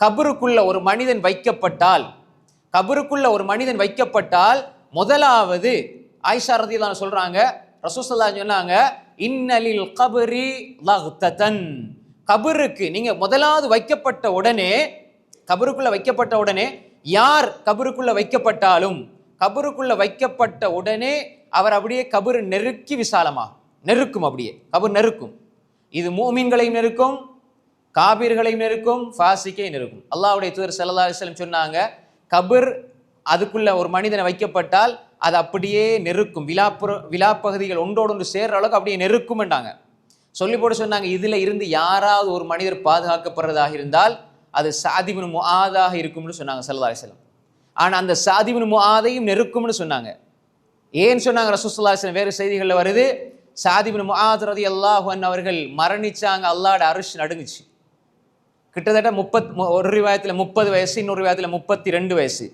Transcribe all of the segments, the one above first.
கபருக்குள்ள ஒரு மனிதன் வைக்கப்பட்டால் கபருக்குள்ள ஒரு மனிதன் வைக்கப்பட்டால் முதலாவது ஆயிஷா ரதிதான் சொல்றாங்க ரசூசல்லா சொன்னாங்க இன்னலில் கபரி லஹ்ததன். கபருக்கு நீங்க முதலாவது வைக்கப்பட்ட உடனே கபருக்குள்ள வைக்கப்பட்ட உடனே யார் கபருக்குள்ள வைக்கப்பட்டாலும் கபருக்குள்ள வைக்கப்பட்ட உடனே அவர் அப்படியே கபரு நெருக்கி விசாலமா நெருக்கும் அப்படியே கபர் நெருக்கும். இது மூமீன்களையும் நெருக்கும் காபீர்களையும் நெருக்கும் ஃபாசிக்கையும் நெருக்கும். அல்லாவுடைய தூதர் செல்லதா அலைஹி சொன்னாங்க கபிர் அதுக்குள்ள ஒரு மனிதனை வைக்கப்பட்டால் அது அப்படியே நெருக்கும். விழாப்புற விழாப்பகுதிகள் ஒன்றோடு ஒன்று சேர்ற அளவுக்கு அப்படியே நெருக்கும்ன்றாங்க சொல்லி போட்டு சொன்னாங்க இதில் இருந்து யாராவது ஒரு மனிதர் பாதுகாக்கப்படுறதாக இருந்தால் அது சாதிபின் முஆதாக இருக்கும்னு சொன்னாங்க சல்லா அலிஸ்லம் ஆனால் அந்த சாதிபின் முஆதையும் நெருக்கும்னு சொன்னாங்க. ஏன் சொன்னாங்க ரசூலுல்லாஹி அலைஹி வேறு செய்திகளில் வருது சாதிபின் முஆத் ரதி அல்லாஹன் அவர்கள் மரணிச்சாங்க அல்லாட அரிசி நடுங்குச்சு. கிட்டத்தட்ட முப்பத் ஒரு ரிவாயத்தில் முப்பது வயசு இன்னொரு ரிவாயத்தில் முப்பத்தி ரெண்டு வயசு.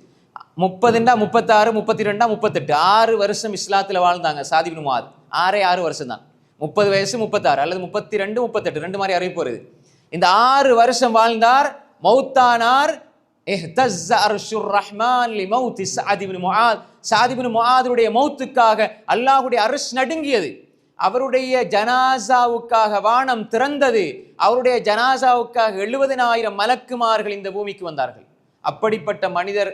முப்பதுண்டா முப்பத்தாறு முப்பத்தி ரெண்டா முப்பத்தெட்டு. ஆறு வருஷம் இஸ்லாத்தில் வாழ்ந்தாங்க சாதிபின் முஆத் ஆறே ஆறு வருஷம் தான் முப்பது வயசு முப்பத்தாறு அல்லது முப்பத்தி ரெண்டு முப்பத்தெட்டு ரெண்டு மாதிரி அறிவிப்பு வருது இந்த ஆறு வருஷம் வாழ்ந்தார் மௌத்தானார் சாதிபின் அர்ஷுர் ரஹ்மான் முஆதுடைய மௌத்துக்காக அல்லாஹுடைய அரசு நடுங்கியது. அவருடைய ஜனாசாவுக்காக வானம் திறந்தது அவருடைய ஜனாசாவுக்காக எழுபதினாயிரம் மலக்குமார்கள் இந்த பூமிக்கு வந்தார்கள். அப்படிப்பட்ட மனிதர்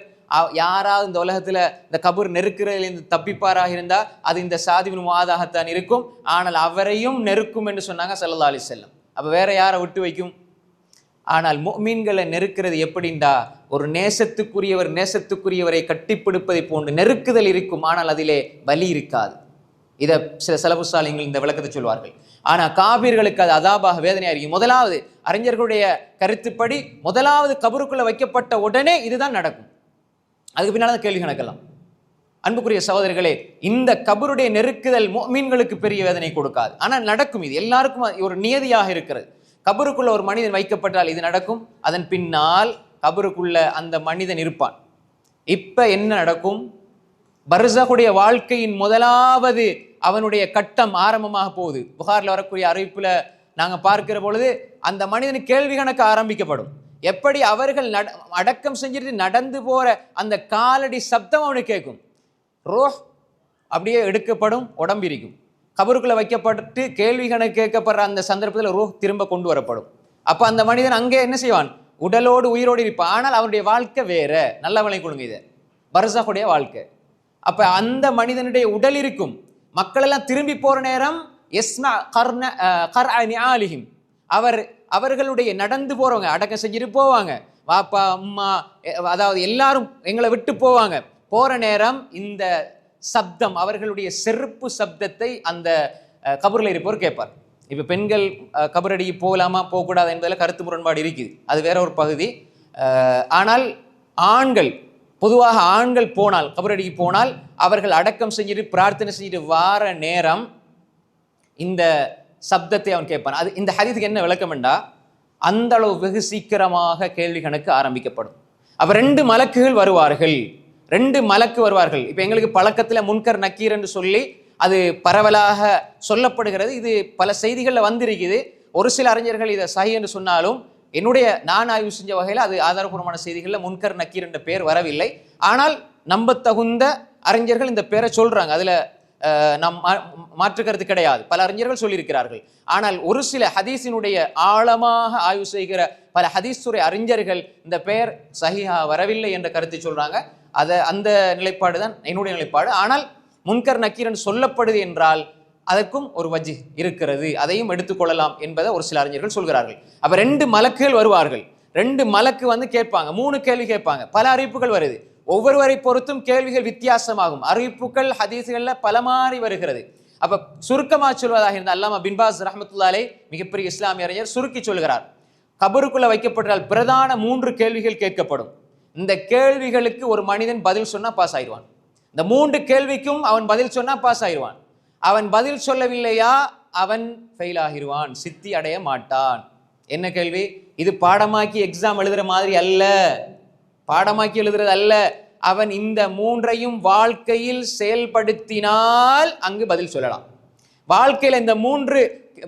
யாராவது இந்த உலகத்தில் இந்த கபூர் நெருக்கிறதிலிருந்து தப்பிப்பாராக இருந்தால் அது இந்த சாதிவின் வாதாகத்தான் இருக்கும். ஆனால் அவரையும் நெருக்கும் என்று சொன்னாங்க ஸல்லல்லாஹு அலி செல்லம் அப்போ வேற யாரை விட்டு வைக்கும்? ஆனால் மீன்களை நெருக்கிறது எப்படிண்டா? ஒரு நேசத்துக்குரியவர் நேசத்துக்குரியவரை கட்டிப்பிடிப்பதை போன்று நெருக்குதல் இருக்கும். ஆனால் அதிலே வலி இருக்காது. இதை சில செலவுசாலிகள் இந்த விளக்கத்தை சொல்வார்கள். ஆனால் காபீர்களுக்கு அது அதாபாக வேதனையாக இருக்கும் முதலாவது அறிஞர்களுடைய கருத்துப்படி முதலாவது கபருக்குள்ளே வைக்கப்பட்ட உடனே இதுதான் நடக்கும். அதுக்கு பின்னால் தான் கேள்வி கணக்கெல்லாம். அன்புக்குரிய சகோதரர்களே இந்த கபருடைய நெருக்குதல் மீன்களுக்கு பெரிய வேதனை கொடுக்காது. ஆனால் நடக்கும் இது. எல்லாருக்கும் ஒரு நியதியாக இருக்கிறது. கபருக்குள்ள ஒரு மனிதன் வைக்கப்பட்டால் இது நடக்கும். அதன் பின்னால் கபருக்குள்ள அந்த மனிதன் இருப்பான். இப்போ என்ன நடக்கும்? பர்சகுடைய வாழ்க்கையின் முதலாவது அவனுடைய கட்டம் ஆரம்பமாக போகுது. புகாரில் வரக்கூடிய அறிவிப்பில் நாங்கள் பார்க்கிற பொழுது அந்த மனிதன் கேள்வி கணக்கு ஆரம்பிக்கப்படும். எப்படி அவர்கள் நட அடக்கம் செஞ்சுட்டு நடந்து போகிற அந்த காலடி சப்தம் அவனுக்கு கேட்கும். ரோஹ் அப்படியே எடுக்கப்படும் உடம்பு கபருக்குள்ளே வைக்கப்பட்டு கேள்வி கணக்கு கேட்கப்படுற அந்த சந்தர்ப்பத்தில் ரூஹ் திரும்ப கொண்டு வரப்படும். அப்போ அந்த மனிதன் அங்கே என்ன செய்வான்? உடலோடு உயிரோடு இருப்பான். ஆனால் அவனுடைய வாழ்க்கை வேற. நல்ல விலை கொடுங்க இதை. பர்சாக்குடைய வாழ்க்கை. அப்ப அந்த மனிதனுடைய உடல் இருக்கும். மக்கள் எல்லாம் திரும்பி போற நேரம் எஸ்மா கர்ண கர் ஆலிஹிம். அவர் அவர்களுடைய நடந்து போறவங்க அடக்கம் செஞ்சுட்டு போவாங்க. வாப்பா அம்மா அதாவது எல்லாரும் எங்களை விட்டு போவாங்க. போற நேரம் இந்த சப்தம் அவர்களுடைய செருப்பு சப்தத்தை அந்த அஹ், இருப்பவர் கேட்பார். இப்போ பெண்கள் கபரடி போகலாமா போகக்கூடாது என்பதில் கருத்து முரண்பாடு இருக்குது. அது வேற ஒரு பகுதி. ஆனால் ஆண்கள் பொதுவாக ஆண்கள் போனால் கபரடிக்கு போனால் அவர்கள் அடக்கம் செஞ்சுட்டு பிரார்த்தனை செஞ்சுட்டு வார நேரம் இந்த சப்தத்தை அவன் கேட்பான். அது இந்த ஹரிதுக்கு என்ன விளக்கம்ண்டா அந்த அளவு வெகு சீக்கிரமாக கேள்வி கணக்கு ஆரம்பிக்கப்படும். அவர் ரெண்டு மலக்குகள் வருவார்கள். ரெண்டு மலக்கு வருவார்கள். இப்போ எங்களுக்கு பழக்கத்தில் முன்கர் நக்கீர் என்று சொல்லி அது பரவலாக சொல்லப்படுகிறது. இது பல செய்திகளில் வந்திருக்குது. ஒரு சில அறிஞர்கள் இதை சஹி என்று சொன்னாலும் என்னுடைய நான் ஆய்வு செஞ்ச வகையில் அது ஆதாரபூர்வமான செய்திகளில் முன்கர் நக்கீர் என்ற பெயர் வரவில்லை. ஆனால் நம்பத்தகுந்த அறிஞர்கள் இந்த பேரை சொல்கிறாங்க அதில் நம் மாற்றுக்கிறது மா- மாற்று கருத்து கிடையாது. பல அறிஞர்கள் சொல்லியிருக்கிறார்கள். ஆனால் ஒரு சில ஹதீஸினுடைய ஆழமாக ஆய்வு செய்கிற பல ஹதீஸ் துறை அறிஞர்கள் இந்த பெயர் சஹிஹா வரவில்லை என்ற கருத்தை சொல்கிறாங்க அதை அந்த நிலைப்பாடு தான் என்னுடைய நிலைப்பாடு. ஆனால் முன்கர் நக்கீரன் சொல்லப்படுது என்றால் அதற்கும் ஒரு வஜி இருக்கிறது. அதையும் எடுத்துக்கொள்ளலாம் என்பதை ஒரு சில அறிஞர்கள் சொல்கிறார்கள். அப்போ ரெண்டு மலக்குகள் வருவார்கள். ரெண்டு மலக்கு வந்து கேட்பாங்க. மூணு கேள்வி கேட்பாங்க. பல அறிவிப்புகள் வருது. ஒவ்வொருவரை பொறுத்தும் கேள்விகள் வித்தியாசமாகும். அறிவிப்புகள் ஹதீஸ்கள்ல பல மாறி வருகிறது. அப்போ சுருக்கமாக சொல்வதாக இருந்த அல்லாமா பின்பாஸ் ரஹமத்துல்லாலே மிகப்பெரிய இஸ்லாமிய அறிஞர் சுருக்கி சொல்கிறார். கபருக்குள்ள வைக்கப்பட்டால் பிரதான மூன்று கேள்விகள் கேட்கப்படும். இந்த கேள்விகளுக்கு ஒரு மனிதன் பதில் சொன்னால் பாஸ் ஆயிடுவான். இந்த மூன்று கேள்விக்கும் அவன் பதில் சொன்னால் பாஸ் ஆயிடுவான். அவன் பதில் சொல்லவில்லையா? அவன் ஃபெயில் ஆகிடுவான் சித்தி அடைய மாட்டான். என்ன கேள்வி? இது பாடமாக்கி எக்ஸாம் எழுதுற மாதிரி அல்ல. பாடமாக்கி எழுதுறது அல்ல. அவன் இந்த மூன்றையும் வாழ்க்கையில் செயல்படுத்தினால் அங்கு பதில் சொல்லலாம். வாழ்க்கையில் இந்த மூன்று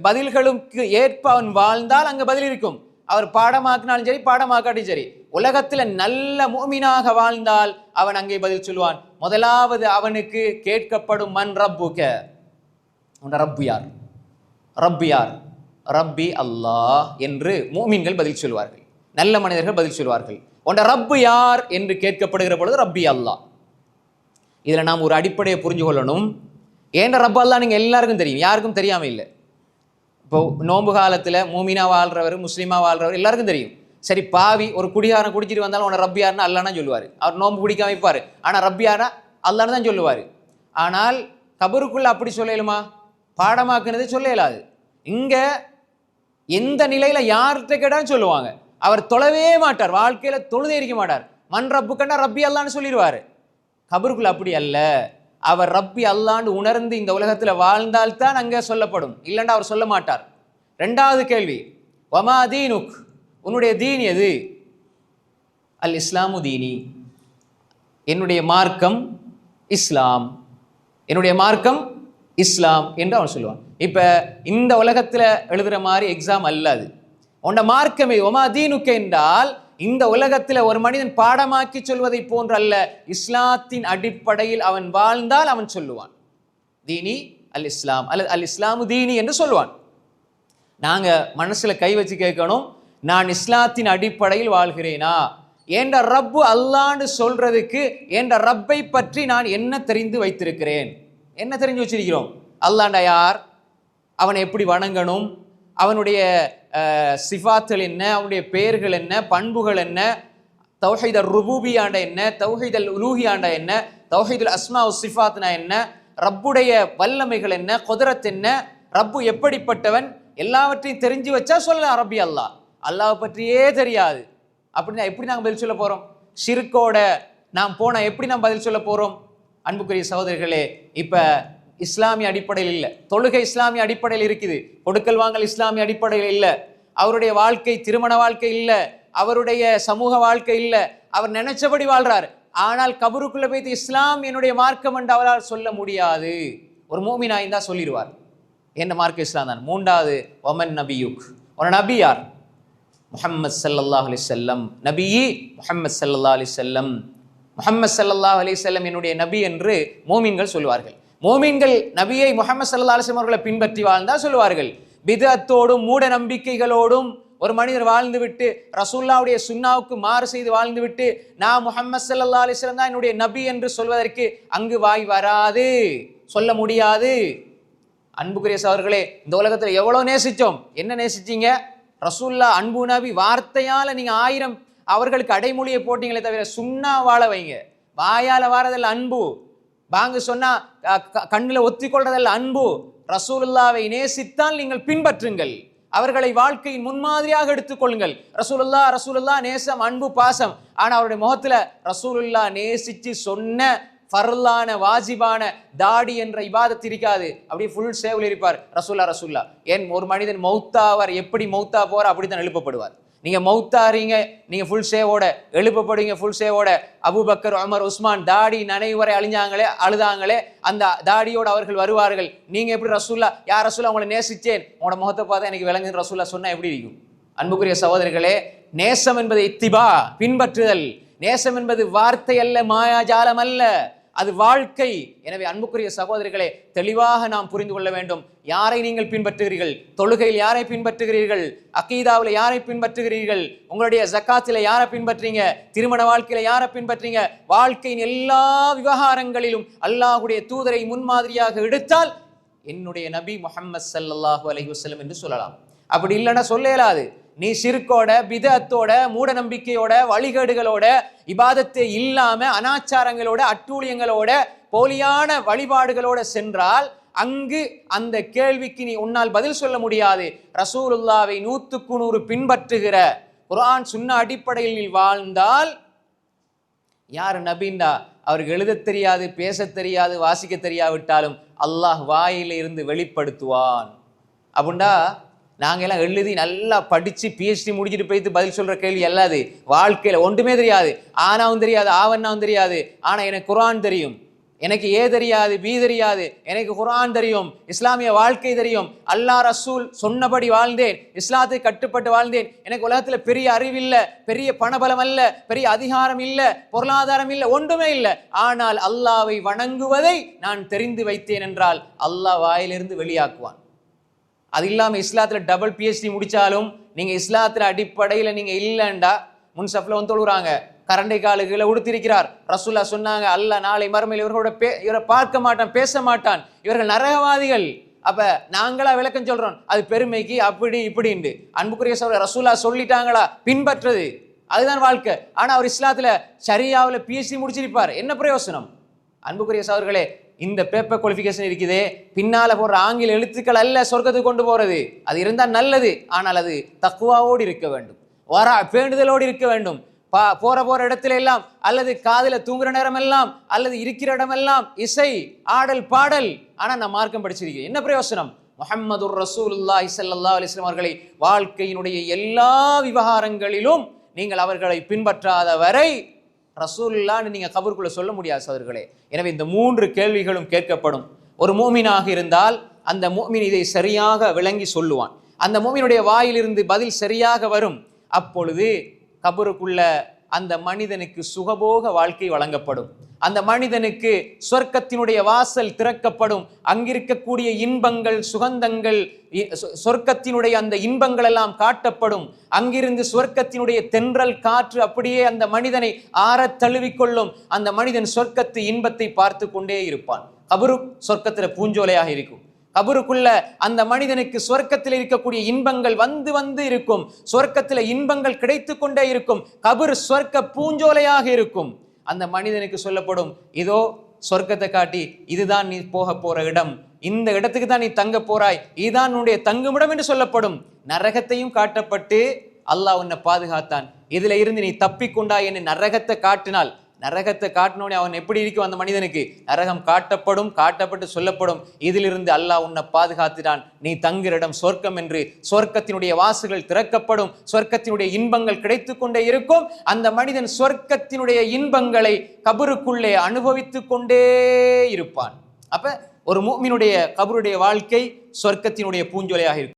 பதில்களுக்கு ஏற்ப அவன் வாழ்ந்தால் அங்கு பதில் இருக்கும். அவர் பாடமாக்கினாலும் சரி பாடமாக்காட்டியும் சரி. உலகத்தில் நல்ல மூமினாக வாழ்ந்தால் அவன் அங்கே பதில் சொல்லுவான். முதலாவது அவனுக்கு கேட்கப்படும் மண் ரப்புக உன் ரப்பு யார்? ரப்பு யார்? ரப்பி அல்லாஹ் என்று மூமின்கள் பதில் சொல்வார்கள். நல்ல மனிதர்கள் பதில் சொல்வார்கள். உன் ரப்பு யார் என்று கேட்கப்படுகிற பொழுது ரப்பி அல்லாஹ். இதில் நாம் ஒரு அடிப்படையை புரிஞ்சு கொள்ளணும். ஏன் ரப்ப அல்லாஹ் நீங்கள் எல்லாருக்கும் தெரியும். யாருக்கும் தெரியாமல் இல்லை. இப்போ நோன்பு காலத்தில் மூமினா வாழ்றவர் முஸ்லீமாக வாழ்றவர் எல்லாருக்கும் தெரியும். சரி பாவி ஒரு குடிகாரன் குடிச்சிட்டு வந்தாலும் உன ரப்பியார்னா அல்லானா சொல்லுவார். அவர் நோன்பு குடிக்காம வைப்பார் ஆனால் ரப்பியாரா அல்லான்னு தான் சொல்லுவார். ஆனால் கபருக்குள்ளே அப்படி சொல்லலுமா? பாடமாக்குனது சொல்ல இயலாது இங்கே எந்த நிலையில் யார்கிட்ட கேட்டாலும் சொல்லுவாங்க. அவர் தொழவே மாட்டார். வாழ்க்கையில் தொழுதே இருக்க மாட்டார். மண் ரப்பு கண்டா ரப்பி அல்லான்னு சொல்லிடுவார். கபருக்குள் அப்படி அல்ல. அவர் ரப்பி அல்லான்னு உணர்ந்து இந்த உலகத்தில் வாழ்ந்தால்தான் அங்கே சொல்லப்படும். இல்லைன்னா அவர் சொல்ல மாட்டார். ரெண்டாவது கேள்வி. வமா தீனுக்? உன்னுடைய தீன் எது? அல் இஸ்லாமு தீனி. என்னுடைய மார்க்கம் இஸ்லாம். என்னுடைய மார்க்கம் இஸ்லாம் என்று அவன் சொல்லுவான். இப்போ இந்த உலகத்தில் எழுதுகிற மாதிரி எக்ஸாம் அல்லாது அது. மார்க்கமே ஒமா தீனுக்கு என்றால் இந்த உலகத்தில் ஒரு மனிதன் பாடமாக்கி சொல்வதை போன்று அல்ல இஸ்லாத்தின் அடிப்படையில் அவன் வாழ்ந்தால் அவன் சொல்லுவான். தீனி அல் இஸ்லாம் அல்லது அல் இஸ்லாமு தீனி என்று சொல்லுவான். நாங்கள் மனசில் கை வச்சு கேட்கணும் நான் இஸ்லாத்தின் அடிப்படையில் வாழ்கிறேனா? என்ற ரப்பு அல்லான்னு சொல்றதுக்கு என்ற ரப்பை பற்றி நான் என்ன தெரிந்து வைத்திருக்கிறேன்? என்ன தெரிஞ்சு வச்சிருக்கிறோம்? அல்லாண்டா யார்? அவனை எப்படி வணங்கணும்? அவனுடைய சிஃபாத்தல் சிஃபாத்துகள் என்ன? அவனுடைய பெயர்கள் என்ன? பண்புகள் என்ன? தௌஹீத் ருபூபியாண்ட என்ன? தௌஹீத் அல் உலூஹியாண்ட என்ன? தௌஹீதுல் அஸ்மா சிஃபாத்னா என்ன? ரப்புடைய வல்லமைகள் என்ன? குதிரத் என்ன? ரப்பு எப்படிப்பட்டவன்? எல்லாவற்றையும் தெரிஞ்சு வச்சா சொல்லலாம் ரப்பி அல்லாஹ். அல்லாஹ் பற்றியே தெரியாது. அப்படின்னா எப்படி நாங்கள் பதில் சொல்ல போகிறோம் ஷிர்கோட நாம் போனால் எப்படி நாம் பதில் சொல்ல போகிறோம் அன்புக்குரிய சகோதரர்களே இப்போ இஸ்லாமிய அடிப்படையில் இல்லை. தொழுகை இஸ்லாமிய அடிப்படையில் இருக்குது. கொடுக்கல் வாங்கல் இஸ்லாமிய அடிப்படையில் இல்லை. அவருடைய வாழ்க்கை திருமண வாழ்க்கை இல்லை. அவருடைய சமூக வாழ்க்கை இல்லை. அவர் நினைச்சபடி வாழ்றார். ஆனால் கபருக்குள்ள போய்த்து இஸ்லாம் என்னுடைய மார்க்கம் என்று அவரால் சொல்ல முடியாது. ஒரு மூமினா இருந்தா சொல்லிடுவார். என்ன மார்க்க இஸ்லாம் தான்? மூன்றாவது ஒமன் நபியுக். ஒரு நபி யார்? முஹம்மது ஸல்லல்லாஹு அலி செல்லம் நபியி முஹம்மது சல்லா அலி செல்லம் முகமது சல்லா அலைஹி செல்லம் என்னுடைய நபி என்று மோமீன்கள் சொல்வார்கள் மோமீன்கள் நபியை முகமது சல்லா அலிஸ்லம் அவர்களை பின்பற்றி வாழ்ந்தால் சொல்லுவார்கள். பிதத்தோடும் மூட நம்பிக்கைகளோடும் ஒரு மனிதர் வாழ்ந்துவிட்டு ரசூல்லாவுடைய சுன்னாவுக்கு மாறு செய்து வாழ்ந்துவிட்டு நான் முகமது சல்லா அலிஸ்லம் தான் என்னுடைய நபி என்று சொல்வதற்கு அங்கு வாய் வராது. சொல்ல முடியாது. அன்புக்குரிய சவர்களே இந்த உலகத்தில் எவ்வளோ நேசித்தோம் என்ன நேசிச்சீங்க? ரசூல்லா அன்பு நபி வார்த்தையால் நீங்கள் ஆயிரம் அவர்களுக்கு அடைமொழியை போட்டிங்களே தவிர சுண்ணா வாழ வைங்க. வாயால் வாரதல்ல அன்பு. வாங்க சொன்னால் க- க- ஒத்திக்கொள்றதல்ல அன்பு. ரசூலுல்லாவை நேசித்தால் நீங்கள் பின்பற்றுங்கள். அவர்களை வாழ்க்கையின் முன்மாதிரியாக எடுத்துக்கொள்ளுங்கள் ரசூலுல்லா ரசூலுல்லா நேசம் அன்பு பாசம். ஆனால் அவருடைய முகத்தில் ரசூலுல்லா நேசித்து சொன்ன ஃபர்லான வாஜிபான தாடி என்ற இபாதத் இருக்காது. அப்படியே ஃபுல் சேவில் இருப்பார் ரசூல்லா ரசூல்லா ஏன் ஒரு மனிதன் மௌத்தாவார் எப்படி மௌத்தா போற? அப்படித்தான் எழுப்பப்படுவார். நீங்க மௌத்தாறீங்க நீங்க ஃபுல் சேவோட எழுப்பப்படுவீங்க ஃபுல் சேவோட. அபூபக்கர் அமர் உஸ்மான் தாடி நனைவரை அழிஞ்சாங்களே அழுதாங்களே அந்த தாடியோடு அவர்கள் வருவார்கள். நீங்க எப்படி ரசூல்லா யார் ரசூல்லா உங்களை நேசிச்சேன்? உங்களோட முகத்தை பார்த்தா எனக்கு விளங்குன்னு ரசூல்லா சொன்னா எப்படி இருக்கும் அன்புக்குரிய சகோதரர்களே நேசம் என்பது இத்திபா பின்பற்றுதல். நேசம் என்பது வார்த்தை அல்ல மாயாஜாலம் அல்ல. அது வாழ்க்கை. எனவே அன்புக்குரிய சகோதரிகளே தெளிவாக நாம் புரிந்து கொள்ள வேண்டும். யாரை நீங்கள் பின்பற்றுகிறீர்கள்? தொழுகையில் யாரை பின்பற்றுகிறீர்கள்? அக்கீதாவில் யாரை பின்பற்றுகிறீர்கள்? உங்களுடைய ஜக்காத்தில் யாரை பின்பற்றீங்க திருமண வாழ்க்கையில யாரை பின்பற்றீங்க வாழ்க்கையின் எல்லா விவகாரங்களிலும் அல்லாஹ்வுடைய தூதரை முன்மாதிரியாக எடுத்தால் என்னுடைய நபி முஹம்மது சல்லாஹூ அலஹி வஸல்லம் என்று சொல்லலாம். அப்படி இல்லைன்னா சொல்ல இயலாது. நீ சிறுக்கோட பிதத்தோட மூட நம்பிக்கையோட வழிகேடுகளோட இபாதத்தை இல்லாம அனாச்சாரங்களோட அட்டூழியங்களோட போலியான வழிபாடுகளோட சென்றால் அங்கு அந்த கேள்விக்கு நீ உன்னால் பதில் சொல்ல முடியாது. ரசூலுல்லாவை நூத்துக்கு நூறு பின்பற்றுகிற குரான் சுன்ன அடிப்படையில் நீ வாழ்ந்தால் யார் நபிண்டா அவருக்கு எழுத தெரியாது பேச தெரியாது வாசிக்க தெரியாவிட்டாலும் அல்லாஹ் வாயிலிருந்து வெளிப்படுத்துவான். அப்படின்னா நாங்கள் எல்லாம் எழுதி நல்லா படித்து பிஹெச்டி முடிச்சுட்டு போயிட்டு பதில் சொல்கிற கேள்வி அல்லாது வாழ்க்கையில் ஒன்றுமே தெரியாது. ஆனாவும் தெரியாது ஆவன்னாவும் தெரியாது. ஆனால் எனக்கு குர்ஆன் தெரியும். எனக்கு ஏ தெரியாது பி தெரியாது. எனக்கு குரான் தெரியும். இஸ்லாமிய வாழ்க்கை தெரியும். அல்லாஹ் ரசூல் சொன்னபடி வாழ்ந்தேன். இஸ்லாத்தை கட்டுப்பட்டு வாழ்ந்தேன். எனக்கு உலகத்தில் பெரிய அறிவில்லை பெரிய பணபலம் அல்ல பெரிய அதிகாரம் இல்லை பொருளாதாரம் இல்லை ஒன்றுமே இல்லை. ஆனால் அல்லாவை வணங்குவதை நான் தெரிந்து வைத்தேன் என்றால் அல்லாஹ் வாயிலிருந்து வெளியாக்குவான். அது இல்லாமல் இஸ்லாத்தில் டபுள் பிஹெச்டி முடித்தாலும் நீங்கள் இஸ்லாத்தில் அடிப்படையில் நீங்கள் இல்லைண்டா. முன்சப்ல வந்து தொழுகிறாங்க கரண்டை காலுகளை கீழே உடுத்திருக்கிறார். ரசூல்லா சொன்னாங்க அல்ல நாளை மறுமையில் இவர்களோட பே இவரை பார்க்க மாட்டான் பேச மாட்டான். இவர்கள் நரகவாதிகள். அப்போ நாங்களா விளக்கம் சொல்கிறோம் அது பெருமைக்கு அப்படி இப்படின்னு அன்புக்குரிய சொல்ற ரசூல்லா சொல்லிட்டாங்களா? பின்பற்றுறது அதுதான் வாழ்க்கை. ஆனால் அவர் இஸ்லாத்தில் சரியாவில் பிஎஸ்சி முடிச்சிருப்பார். என்ன பிரயோசனம்? அன்புக்குரிய சகோதரர்களே இந்த பேப்பர் குவாலிஃபிகேஷன் இருக்குது. பின்னால் போடுற ஆங்கில எழுத்துக்கள் அல்ல சொர்க்கத்துக்கு கொண்டு போகிறது அது இருந்தால் நல்லது ஆனால் அது தக்குவாவோடு இருக்க வேண்டும். வரா வேண்டுதலோடு இருக்க வேண்டும். பா போகிற போகிற இடத்துல எல்லாம் அல்லது காதில் தூங்குற நேரம் எல்லாம் அல்லது இருக்கிற இடமெல்லாம் இசை ஆடல் பாடல். ஆனால் நான் மார்க்கம் படிச்சிருக்கேன். என்ன பிரயோசனம்? முகமது ரசூலுல்லாஹி இசல்லா அலிஸ்லாம் அவர்களை வாழ்க்கையினுடைய எல்லா விவகாரங்களிலும் நீங்கள் அவர்களை பின்பற்றாத வரை ரசூல்லான்னு நீங்கள் கபருக்குள்ளே சொல்ல முடியாது சோதர்களே எனவே இந்த மூன்று கேள்விகளும் கேட்கப்படும். ஒரு மோமினாக இருந்தால் அந்த மூமின் இதை சரியாக விளங்கி சொல்லுவான். அந்த மூமினுடைய வாயிலிருந்து பதில் சரியாக வரும். அப்பொழுது கபருக்குள்ள அந்த மனிதனுக்கு சுகபோக வாழ்க்கை வழங்கப்படும். அந்த மனிதனுக்கு சொர்க்கத்தினுடைய வாசல் திறக்கப்படும். அங்கிருக்கக்கூடிய இன்பங்கள் சுகந்தங்கள் இ- சொ- சொர்க்கத்தினுடைய அந்த இன்பங்கள் எல்லாம் காட்டப்படும். அங்கிருந்து சொர்க்கத்தினுடைய தென்றல் காற்று அப்படியே அந்த மனிதனை ஆற தழுவிக்கொள்ளும். அந்த மனிதன் சொர்க்கத்து இன்பத்தை பார்த்து கொண்டே இருப்பான். கபரு சொர்க்கத்துல பூஞ்சோலையாக இருக்கும். கபருக்குள்ள அந்த மனிதனுக்கு சொர்க்கத்தில் இருக்கக்கூடிய இன்பங்கள் வந்து வந்து இருக்கும். சொர்க்கத்துல இன்பங்கள் கிடைத்து கொண்டே இருக்கும். கபர் சொர்க்க பூஞ்சோலையாக இருக்கும். அந்த மனிதனுக்கு சொல்லப்படும் இதோ சொர்க்கத்தை காட்டி இதுதான் நீ போக போற இடம். இந்த இடத்துக்கு தான் நீ தங்க போறாய். இதுதான் உன்னுடைய தங்குமிடம் என்று சொல்லப்படும். நரகத்தையும் காட்டப்பட்டு அல்லாஹ் உன்னை பாதுகாத்தான். இதுல இருந்து நீ தப்பிக்கொண்டாய் என்று நரகத்தை காட்டினால் நரகத்தை காட்டினோடனே அவன் எப்படி இருக்கும் அந்த மனிதனுக்கு? நரகம் காட்டப்படும் காட்டப்பட்டு சொல்லப்படும். இதிலிருந்து அல்லாஹ் உன்னை பாதுகாத்துட்டான். நீ தங்கிரிடம் சொர்க்கம் என்று சொர்க்கத்தினுடைய வாசுகள் திறக்கப்படும் சொர்க்கத்தினுடைய இன்பங்கள் கிடைத்து கொண்டே இருக்கும். அந்த மனிதன் சொர்க்கத்தினுடைய இன்பங்களை கபருக்குள்ளே அனுபவித்து கொண்டே இருப்பான். அப்ப ஒரு மூமினுடைய கபருடைய வாழ்க்கை சொர்க்கத்தினுடைய பூஞ்சொலையாக இருக்கும்.